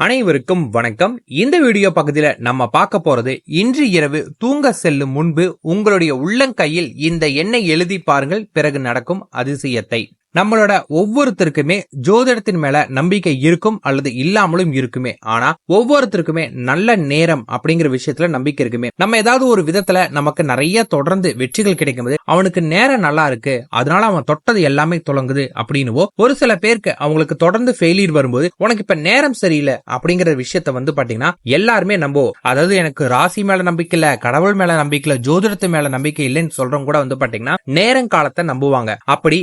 அனைவருக்கும் வணக்கம். இந்த வீடியோ பகுதியில் நம்ம பார்க்க போறது இன்று இரவு தூங்க செல்லும் முன்பு உங்களுடைய உள்ளங்கையில் இந்த எண்ணை எழுதி பாருங்கள். பிறகு நடக்கும் அதிசயத்தை. நம்மளோட ஒவ்வொருத்தருக்குமே ஜோதிடத்தின் மேல நம்பிக்கை இருக்கும் அல்லது இல்லாமலும் இருக்குமே. ஆனா ஒவ்வொருத்தருக்குமே நல்ல நேரம் அப்படிங்கிற விஷயத்துல நம்பிக்கை இருக்குமே. நம்ம ஏதாவது ஒரு விதத்துல நமக்கு நிறைய தொடர்ந்து வெற்றிகள் கிடைக்கும்போது அவனுக்கு நேரம் நல்லா இருக்கு அதனால அவன் தொட்டது எல்லாமே தொடங்குது அப்படின்னுவோ ஒரு சில பேருக்கு அவங்களுக்கு தொடர்ந்து ஃபெயிலியர் வரும்போது உனக்கு இப்ப நேரம் சரியில்லை அப்படிங்கிற விஷயத்த வந்து பாத்தீங்கன்னா எல்லாருமே நம்புவோம் அதாவது எனக்கு ராசி மேல நம்பிக்கை இல்ல கடவுள் மேல நம்பிக்கை இல்ல ஜோதிடத்து மேல நம்பிக்கை இல்லைன்னு சொல்றவங்க கூட வந்து பாத்தீங்கன்னா நேரங்காலத்தை நம்புவாங்க. அப்படி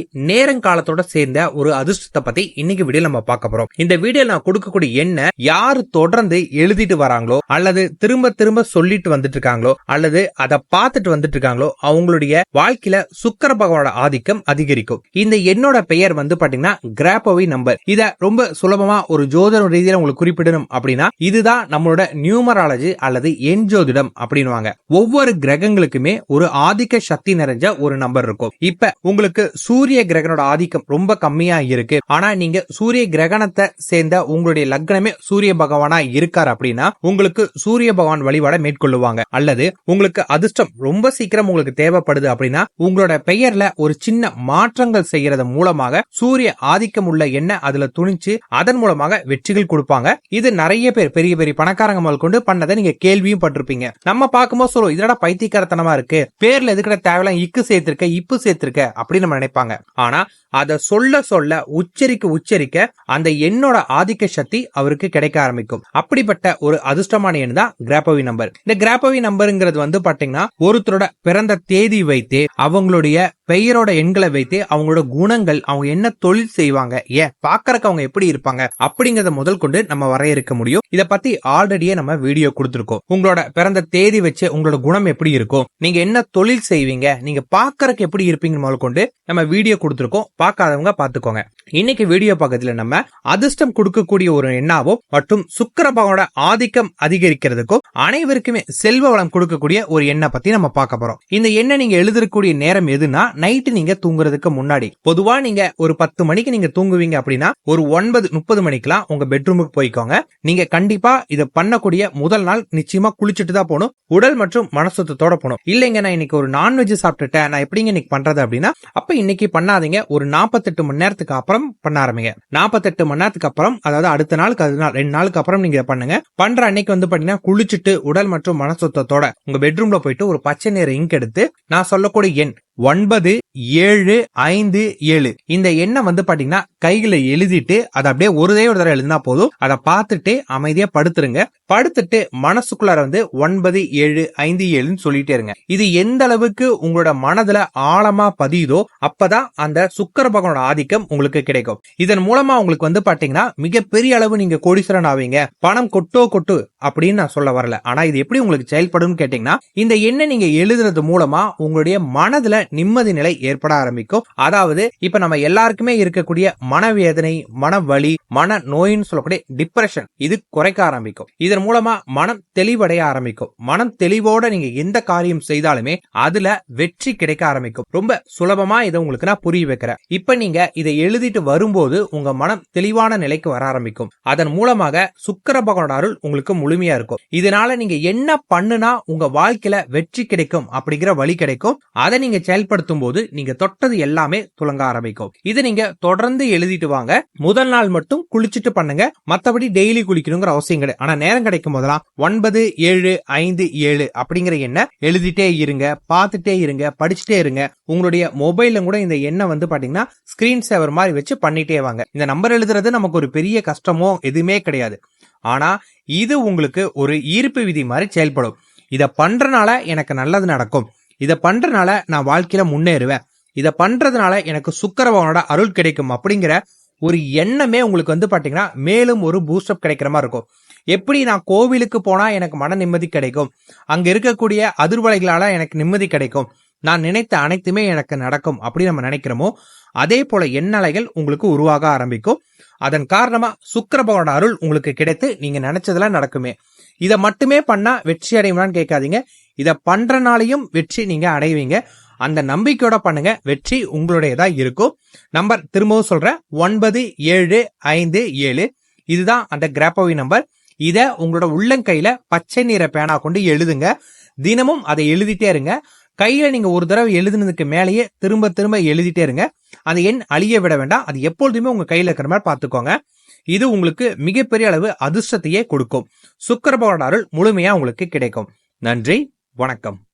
காலத்தோட சேர்ந்த ஒரு அதிர்ஷ்டத்தை பத்தி இன்னைக்கு வீடியோ நம்ம பார்க்க போறோம். இந்த வீடியோ நான் கொடுக்கக்கூடிய எண்ண யாரு தொடர்ந்து எழுதிட்டு வராங்களோ அல்லது திரும்ப திரும்ப சொல்லிட்டு வந்துட்டு இருக்காங்களோ அல்லது அதை பார்த்துட்டு வந்துட்டு இருக்காங்களோ அவங்களுடைய வாழ்க்கையில சுக்கர பகவானோட ஆதிக்கம் அதிகரிக்கும். இந்த எண்ணோட பெயர் வந்து பாத்தீங்கன்னா கிராப்பவி நம்பர். இத ரொம்ப சுலபமா ஒரு ஜோதிட ரீதியில உங்களுக்கு குறிப்பிடணும் அப்படின்னா இதுதான் நம்மளோட நியூமராலஜி அல்லது எண் ஜோதிடம் அப்படின்னு ஒவ்வொரு கிரகங்களுக்குமே ஒரு ஆதிக்க சக்தி நிறைஞ்ச ஒரு நம்பர் இருக்கும். இப்ப உங்களுக்கு சூரிய கிரகனோட ஆதிக்கம் ரொம்ப கம்மியா இருக்கு. ஆனா நீங்க சூரிய கிரகணத்தை சேர்ந்த உங்களுடைய லக்னமே சூரிய பகவானா இருக்காரு அப்படின்னா உங்களுக்கு சூரிய பகவான் வழிபாட மேற்கொள்ளுவாங்க. அல்லது உங்களுக்கு அதிர்ஷ்டம் ரொம்ப சீக்கிரம் உங்களுக்கு தேவைப்படுது அப்படின்னா உங்களோட பெயர்ல ஒரு சின்ன மாற்றங்கள் செய்யறது மூலமாக சூரிய ஆதிக்கம் உள்ள எண்ணெய் அதுல துணிச்சு அதன் மூலமாக வெற்றிகள் கொடுப்பாங்க. இது நிறைய பேர் பெரிய பெரிய பணக்காரங்க முதல் கொண்டு பண்ணதை நீங்க கேள்வியும் பட்டிருப்பீங்க. நம்ம பார்க்கும்போது சொல்லுவோம் இதோட பைத்தியக்காரத்தனமா இருக்கு? பேர்ல எதுக்கிட்ட தேவையில்லாம் இக்கு சேர்த்திருக்க இப்பு சேர்த்திருக்க? அப்படின்னு நம்ம நினைப்பாங்க. ஆனா அதை சொல்ல சொல்ல உச்சரிக்க உச்சரிக்க அந்த எண்ணோட ஆதிக்க சக்தி அவருக்கு கிடைக்க ஆரம்பிக்கும். அப்படிப்பட்ட ஒரு அதிர்ஷ்டமான எண் தான் கிராப்பவி நம்பர் இந்த கிராப்பவி நம்பருங்கிறது வந்து பாத்தீங்கன்னா ஒருத்தரோட பிறந்த தேதி வைத்தே அவங்களுடைய பெயரோட எண்களை வைத்து அவங்களோட குணங்கள் அவங்க என்ன தொழில் செய்வாங்க ஏன் பாக்குறக்கு அவங்க எப்படி இருப்பாங்க அப்படிங்கறத முதல் கொண்டு நம்ம வரையறுக்க முடியும். இத பத்தி ஆல்ரெடியே நம்ம வீடியோ கொடுத்துருக்கோம். உங்களோட பிறந்த தேதி வச்சு உங்களோட குணம் எப்படி இருக்கும் நீங்க என்ன தொழில் செய்வீங்க நீங்க பாக்குறக்கு எப்படி இருப்பீங்க முதல் கொண்டு நம்ம வீடியோ கொடுத்துருக்கோம். பார்க்காதவங்க பாத்துக்கோங்க. இன்னைக்கு வீடியோ பக்கத்துல நம்ம அதிர்ஷ்டம் கொடுக்கக்கூடிய ஒரு எண்ணாவும் மற்றும் சுக்கரபாவோட ஆதிக்கம் அதிகரிக்கிறதுக்கும் அனைவருக்குமே செல்வ வளம் கொடுக்கக்கூடிய ஒரு எண்ணை பத்தி நம்ம பார்க்க போறோம். இந்த எண்ணை நீங்க எழுதக்கூடிய நேரம் எதுனா நைட்டு நீங்க தூங்குறதுக்கு முன்னாடி பொதுவா நீங்க ஒரு பத்து மணிக்கு நீங்க தூங்குவீங்க அப்படின்னா ஒரு ஒன்பது முப்பது மணிக்கெல்லாம் உங்க பெட்ரூமுக்கு போய்க்கோங்க. நீங்க கண்டிப்பா இதை பண்ணக்கூடிய முதல் நாள் நிச்சயமா குளிச்சுட்டு தான் போகணும். உடல் மற்றும் மனசுத்தத்தோட போகணும். இல்லைங்க நான் இன்னைக்கு ஒரு நான்வெஜ் சாப்பிட்டுட்டேன். நான் எப்படிங்க இன்னைக்கு பண்றது அப்படின்னா அப்ப இன்னைக்கு பண்ணாதீங்க. ஒரு நாற்பத்தெட்டு மணி நேரத்துக்கு அப்புறம் பண்ண ஆரம்பிங்க. நாற்பத்தெட்டு மணி நேரத்துக்கு அப்புறம் அதாவது அடுத்த நாளுக்கு அது நாள் ரெண்டு நாளுக்கு அப்புறம் நீங்க இதை பண்ணுங்க. பண்ற அன்னைக்கு வந்து பாத்தீங்கன்னா குளிச்சுட்டு உடல் மற்றும் மனசுத்தத்தோட உங்க பெட்ரூம்ல போயிட்டு ஒரு பச்சை நிற இங்க் எடுத்து நான் சொல்லக்கூடிய எண் ஒன்பது ஏழு ஐந்து ஏழு. இந்த எண்ணை வந்து பாத்தீங்கன்னா கையில எழுதிட்டு அதை அப்படியே ஒருதே ஒரு தடவை எழுதினா போதும். அதை பார்த்துட்டு அமைதியா படுத்துருங்க. படுத்துட்டு மனசுக்குள்ளார வந்து ஒன்பது ஏழு ஐந்து ஏழுன்னு சொல்லிட்டே இருங்க. இது எந்த அளவுக்கு உங்களோட மனதுல ஆழமா பதியுதோ அப்பதான் அந்த சுக்கர பகவானோட ஆதிக்கம் உங்களுக்கு கிடைக்கும். இதன் மூலமா உங்களுக்கு வந்து பாத்தீங்கன்னா மிகப்பெரிய அளவு நீங்க கோடீஸ்வரன் ஆவீங்க. பணம் கொட்டோ கொட்டு அப்படின்னு நான் சொல்ல வரல. ஆனா இது எப்படி உங்களுக்கு செயல்படும் கேட்டீங்கன்னா இந்த எண்ணை நீங்க எழுதுறது மூலமா உங்களுடைய மனதுல நிம்மதி நிலை ஏற்பட ஆரம்பிக்கும். அதாவது இப்ப நம்ம எல்லாருக்குமே இருக்கக்கூடிய மனவேதனை மனவலி மன நோயின்னு சொல்லக்கூடிய டிப்ரெஷன் இது குறைக்க ஆரம்பிக்கும். இதன் மூலமா மனம் தெளிவடைய ஆரம்பிக்கும். மனம் தெளிவோட நீங்க எந்த காரியம் செய்தாலுமே அதுல வெற்றி கிடைக்க ஆரம்பிக்கும். ரொம்ப சுலபமா இதை உங்களுக்கு நான் புரிய வைக்கிறேன். இப்ப நீங்க இதை எழுதிட்டு வரும்போது உங்க மனம் தெளிவான நிலைக்கு வர ஆரம்பிக்கும். அதன் மூலமாக சுக்கர பகவான அருள் உங்களுக்கு முழுமையா இருக்கும். இதனால நீங்க என்ன பண்ணுனா உங்க வாழ்க்கையில வெற்றி கிடைக்கும் அப்படிங்கிற வழி கிடைக்கும். அதை நீங்க செயல்படுத்தும் போது நீங்க தொட்டது எல்லாமே துலங்க ஆரம்பிக்கும். இதை நீங்க தொடர்ந்து எழுதிட்டு வாங்க. முதல் நாள் மட்டும் குளிச்சுட்டு பண்ணுங்க. மத்தபடி டெய்லி குளிக்கணுங்கிற அவசியம் கிடையாது. ஆனா நேரம் கிடைக்கும் போதெல்லாம் ஒன்பது ஏழு ஐந்து ஏழு அப்படிங்கிற எண்ணை எழுதிட்டே இருங்க. பார்த்துட்டே இருங்க. படிச்சுட்டே இருங்க. உங்களுடைய மொபைல்ல கூட இந்த எண்ணை வந்து பாத்தீங்கன்னா ஸ்கிரீன் சேவர் மாதிரி வச்சு பண்ணிட்டே வாங்க. இந்த நம்பர் எழுதுறது நமக்கு ஒரு பெரிய கஷ்டமோ எதுவுமே கிடையாது. ஆனா இது உங்களுக்கு ஒரு ஈர்ப்பு விதி மாதிரி செயல்படும். இதை பண்றனால எனக்கு நல்லது நடக்கும். இதை பண்றதுனால நான் வாழ்க்கையில முன்னேறுவேன். இதை பண்றதுனால எனக்கு சுக்கரபவனோட அருள் கிடைக்கும் அப்படிங்கிற ஒரு எண்ணமே உங்களுக்கு வந்து பாத்தீங்கன்னா மேலும் ஒரு பூஸ்டப் கிடைக்கிற மாதிரி இருக்கும். எப்படி நான் கோவிலுக்கு போனா எனக்கு மன நிம்மதி கிடைக்கும்? அங்க இருக்கக்கூடிய அதிர்வலைகளால எனக்கு நிம்மதி கிடைக்கும். நான் நினைத்த அனைத்துமே எனக்கு நடக்கும் அப்படி நம்ம நினைக்கிறோமோ அதே போல எண்ணலைகள் உங்களுக்கு உருவாக ஆரம்பிக்கும். அதன் காரணமா சுக்கர அருள் உங்களுக்கு கிடைத்து நீங்க நினைச்சதெல்லாம் நடக்குமே. இதை மட்டுமே பண்ணா வெற்றி அடையுமான்னு கேட்காதீங்க. இதை பண்றனாலையும் வெற்றி நீங்க அடைவீங்க. அந்த நம்பிக்கையோட பண்ணுங்க. வெற்றி உங்களுடையதா இருக்கும். நம்பர் திரும்பவும் சொல்றேன். ஒன்பது ஏழு ஐந்து ஏழு. இதுதான் அந்த கிராப்போவி நம்பர் இதை உங்களோட உள்ளங்கையில பச்சை நிற பேனா கொண்டு எழுதுங்க. தினமும் அதை எழுதிட்டே இருங்க. கையில நீங்க ஒரு தடவை எழுதுனதுக்கு மேலேயே திரும்ப திரும்ப எழுதிட்டே இருங்க. அந்த எண் அழிய விட வேண்டாம். அது எப்பொழுதுமே உங்க கையில இருக்கிற மாதிரி பாத்துக்கோங்க இது உங்களுக்கு மிகப்பெரிய அளவு அதிர்ஷ்டத்தையே கொடுக்கும். சுக்கர பகவான் அருள் முழுமையா உங்களுக்கு கிடைக்கும். நன்றி. வணக்கம்.